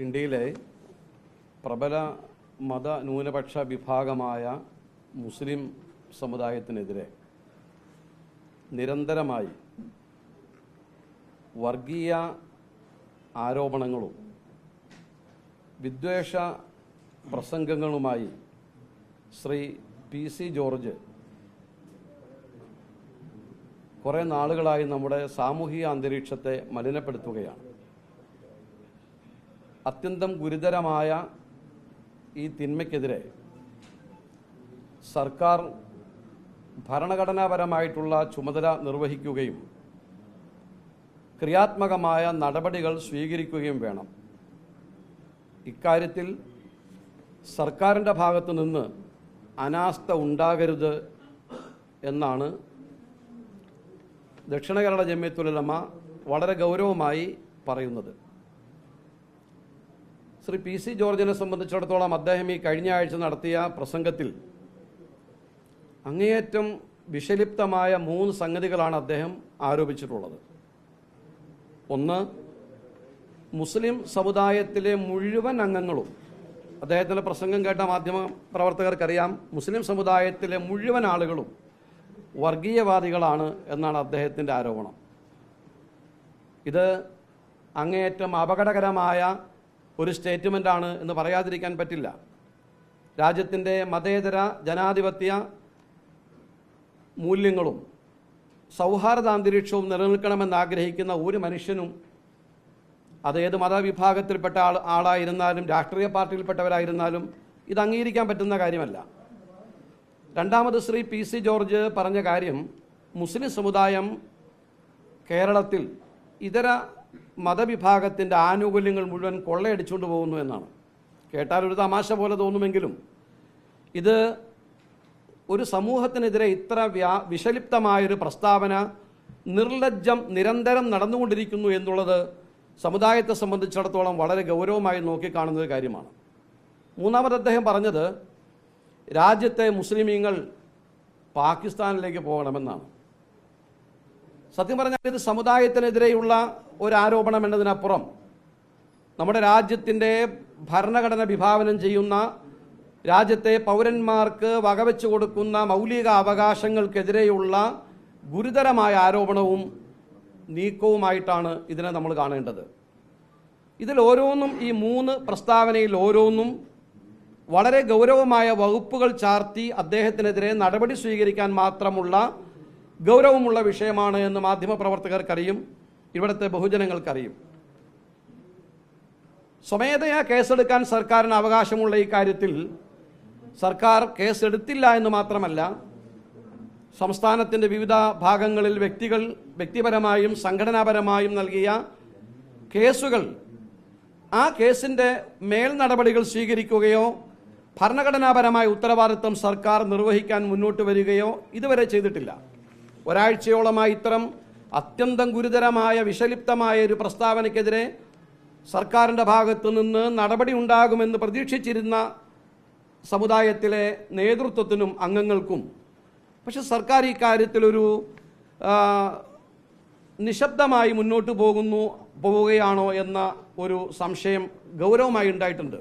ഇന്ത്യയിലെ പ്രബല മത ന്യൂനപക്ഷ വിഭാഗമായ മുസ്ലിം സമുദായത്തിനെതിരെ നിരന്തരമായി വർഗീയ ആരോപണങ്ങളും വിദ്വേഷ പ്രസംഗങ്ങളുമായി ശ്രീ പി സി ജോർജ് കുറേ നാളുകളായി നമ്മുടെ സാമൂഹിക അന്തരീക്ഷത്തെ മലിനപ്പെടുത്തുകയാണ്. അത്യന്തം ഗുരുതരമായ ഈ തിന്മയ്ക്കെതിരെ സർക്കാർ ഭരണഘടനാപരമായിട്ടുള്ള ചുമതല നിർവഹിക്കുകയും ക്രിയാത്മകമായ നടപടികൾ സ്വീകരിക്കുകയും വേണം. ഇക്കാര്യത്തിൽ സർക്കാരിന്റെ ഭാഗത്തു നിന്ന് അനാസ്ഥ ഉണ്ടാകരുത് എന്നാണ് ദക്ഷിണ കേരള ജമ്യത്തുലമ വളരെ ഗൗരവമായി പറയുന്നത്. ശ്രീ പി സി ജോർജിനെ സംബന്ധിച്ചിടത്തോളം അദ്ദേഹം ഈ കഴിഞ്ഞ ആഴ്ച നടത്തിയ പ്രസംഗത്തിൽ അങ്ങേയറ്റം വിഷലിപ്തമായ മൂന്ന് സംഗതികളാണ് അദ്ദേഹം ആരോപിച്ചിട്ടുള്ളത്. ഒന്ന് മുസ്ലിം സമുദായത്തിലെ മുഴുവൻ അംഗങ്ങളും അദ്ദേഹത്തിന്റെ പ്രസംഗം കേട്ട മാധ്യമ പ്രവർത്തകർക്കറിയാം മുസ്ലിം സമുദായത്തിലെ മുഴുവൻ ആളുകളും വർഗീയവാദികളാണ് എന്നാണ് അദ്ദേഹത്തിന്റെ ആരോപണം. ഇത് അങ്ങേയറ്റം അപകടകരമായ ഒരു സ്റ്റേറ്റ്മെന്റാണ് എന്ന് പറയാതിരിക്കാൻ പറ്റില്ല. രാജ്യത്തിന്റെ മതേതര ജനാധിപത്യ മൂല്യങ്ങളും സൗഹാർദ്ദാന്തരീക്ഷവും നിലനിൽക്കണമെന്ന് ആഗ്രഹിക്കുന്ന ഒരു മനുഷ്യനും അത് ഏത് മതവിഭാഗത്തിൽപ്പെട്ട ആൾ ആളായിരുന്നാലും രാഷ്ട്രീയ പാർട്ടിയിൽപ്പെട്ടവരായിരുന്നാലും ഇത് അംഗീകരിക്കാൻ പറ്റുന്ന കാര്യമല്ല. രണ്ടാമത് ശ്രീ പി സി ജോർജ് പറഞ്ഞ കാര്യം മുസ്ലിം സമുദായം കേരളത്തിൽ ഇതര മതവിഭാഗത്തിന്റെ ആനുകൂല്യങ്ങൾ മുഴുവൻ കൊള്ളയടിച്ചുകൊണ്ട് പോകുന്നു എന്നാണ്. കേട്ടാൽ ഒരു തമാശ പോലെ തോന്നുമെങ്കിലും ഇത് ഒരു സമൂഹത്തിനെതിരെ ഇത്ര വ്യാ വിഷലിപ്തമായൊരു പ്രസ്താവന നിർലജ്ജം നിരന്തരം നടന്നുകൊണ്ടിരിക്കുന്നു എന്നുള്ളത് സമുദായത്തെ സംബന്ധിച്ചിടത്തോളം വളരെ ഗൗരവമായി നോക്കിക്കാണുന്ന ഒരു കാര്യമാണ്. മൂന്നാമത് അദ്ദേഹം പറഞ്ഞത് രാജ്യത്തെ മുസ്ലിമീങ്ങൾ പാകിസ്ഥാനിലേക്ക് പോകണമെന്നാണ്. സത്യം പറഞ്ഞാൽ ഇത് സമുദായത്തിനെതിരെയുള്ള ഒരു ആരോപണം എന്നതിനപ്പുറം നമ്മുടെ രാജ്യത്തിന്റെ ഭരണഘടന വിഭാവനം ചെയ്യുന്ന രാജ്യത്തെ പൗരന്മാർക്ക് വകവെച്ചു കൊടുക്കുന്ന മൗലിക അവകാശങ്ങൾക്കെതിരെയുള്ള ഗുരുതരമായ ആരോപണവും നീക്കവുമായിട്ടാണ് ഇതിനെ നമ്മൾ കാണേണ്ടത്. ഇതിൽ ഓരോന്നും ഈ മൂന്ന് പ്രസ്താവനയിൽ ഓരോന്നും വളരെ ഗൗരവമായ വകുപ്പുകൾ ചാർത്തി അദ്ദേഹത്തിനെതിരെ നടപടി സ്വീകരിക്കാൻ മാത്രമുള്ള ഗൗരവമുള്ള വിഷയമാണ് എന്ന് മാധ്യമപ്രവർത്തകർക്കറിയും ഇവിടുത്തെ ബഹുജനങ്ങൾക്കറിയും. സ്വമേധയാ കേസെടുക്കാൻ സർക്കാരിന് അവകാശമുള്ള ഈ കാര്യത്തിൽ സർക്കാർ കേസെടുത്തില്ല എന്ന് മാത്രമല്ല സംസ്ഥാനത്തിന്റെ വിവിധ ഭാഗങ്ങളിൽ വ്യക്തികൾ വ്യക്തിപരമായും സംഘടനാപരമായും നൽകിയ കേസുകൾ ആ കേസിന്റെ മേൽ നടപടികൾ സ്വീകരിക്കുകയോ ഭരണഘടനാപരമായ ഉത്തരവാദിത്വം സർക്കാർ നിർവഹിക്കാൻ മുന്നോട്ട് വരികയോ ഇതുവരെ ചെയ്തിട്ടില്ല. ഒരാഴ്ചയോളമായി ഇത്തരം അത്യന്തം ഗുരുതരമായ വിഷലിപ്തമായ ഒരു പ്രസ്താവനയ്ക്കെതിരെ സർക്കാരിന്റെ ഭാഗത്തു നിന്ന് നടപടി ഉണ്ടാകുമെന്ന് പ്രതീക്ഷിച്ചിരുന്ന സമുദായത്തിലെ നേതൃത്വത്തിനും അംഗങ്ങൾക്കും. പക്ഷെ സർക്കാർ ഈ കാര്യത്തിലൊരു ആ, നിശബ്ദമായി മുന്നോട്ട് പോകുന്നു പോവുകയാണോ എന്ന ഒരു സംശയം ഗൗരവമായി ഉണ്ടായിട്ടുണ്ട്.